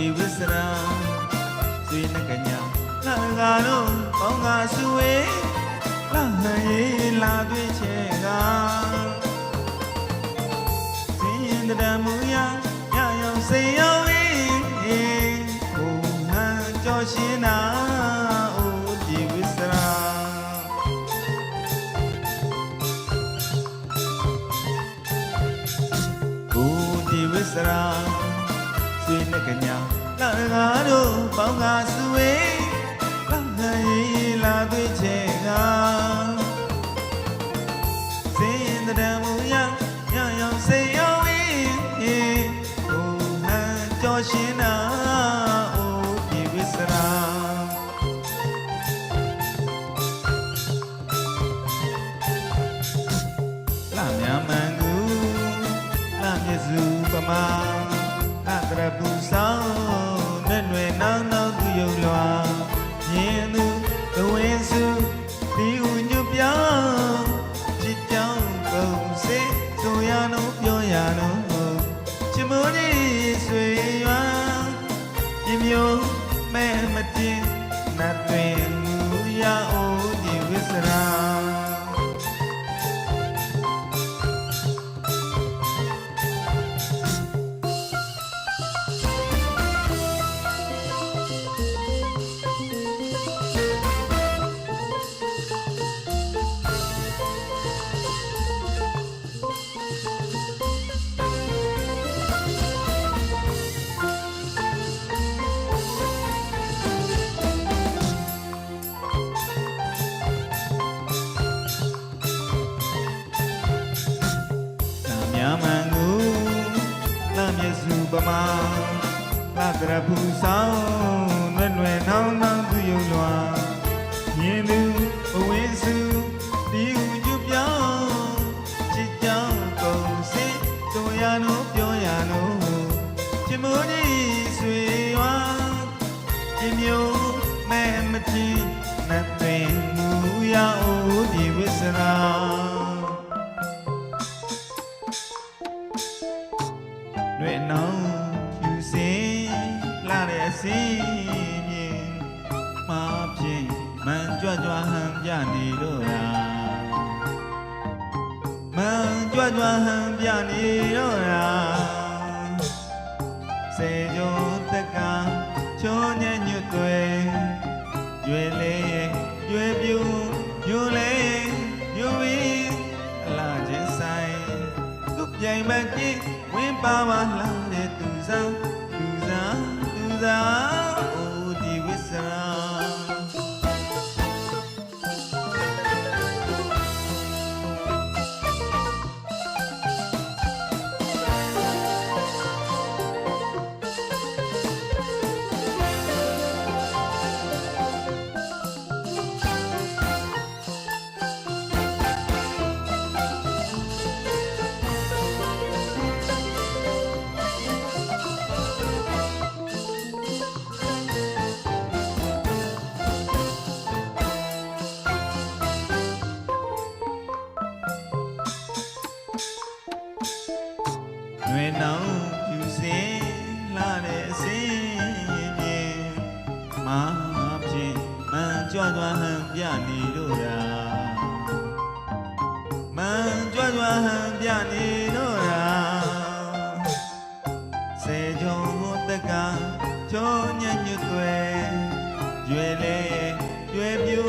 စရာဆွေနှကညာလာကားတို့ပေါင်းကားစုဝေးလာဟန်ရေးလာတွေ့ချေကစင်းရင်တရမူရရရောင်စိတ်ရောဝေးဟိုဟန်ကြောရှင်းနာအိုဒီဝိစရာကိုဒီဝိစရာဆွေနဲ့ကညာ လာကားတို့ပေါင်းကားစုဝေးလာငယ်ရေးလာတွေ့ချေကစင်းရင်တရမူရညရောင်စိတ်ရောဝေးကိုဟန်ကြောရှင်းနာအိုဒီဝိစရာလာမြမန်ကူလာမြစုပမာအတရပူဆော မုန်ဒီဆွေရွာပြမျိုးမဲမတင်နတ်တွင်မူရအိုဒီ လာတရဖူဆောင်နှွယ်နှွယ်နောင်နောင်သူယုံလွာမြင်သူဘဝင်းစုဒီဟုကျပြောင်းချစ်ကြောင်းကုန်စိဆိုရနို့ပြောရနို့ချစ်မိုးကြီးဆွေရွာပြမျိုးမဲမတိနတ်တွင်မူရအိုဒီဝိစရာနှွေနောင်ဖြူစင်လာတဲ့အ စင်းမြင်မာဖြင့်မန်ကြွကြွဟန်ပြနေတော့တာမန်ကြွကြွဟန်ပြနေတော့တာစေကြုံတက်ကချုံညံ့ညွတ်တွေရွယ်လေရွယ်ပြူညိုလေညိုဝီအလားချင်းဆိုင်သူပြိုင်မကြီးဝင်းပါပါလာတဲ့သူစားသူစား သူ ငွေနောင်ဖြူစင်လာတဲ့အစင်းမြင်မာဖြင့်မန်ကြွကြွဟန်ပြနေတော့တာမန်ကြွကြွဟန်ပြနေတော့တာစေကြုံတက်ကချောညံ့ညွတ်တွေရွယ်လေရွယ်ပြူ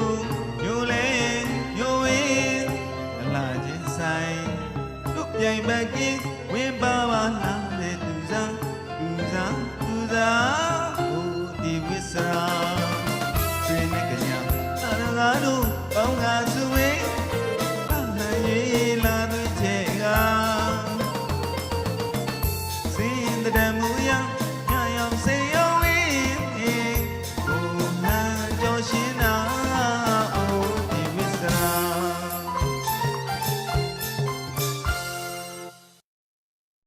ပြိုင်မကင်းဝင်းပါပါလာတဲ့သူစားသူစားသူစား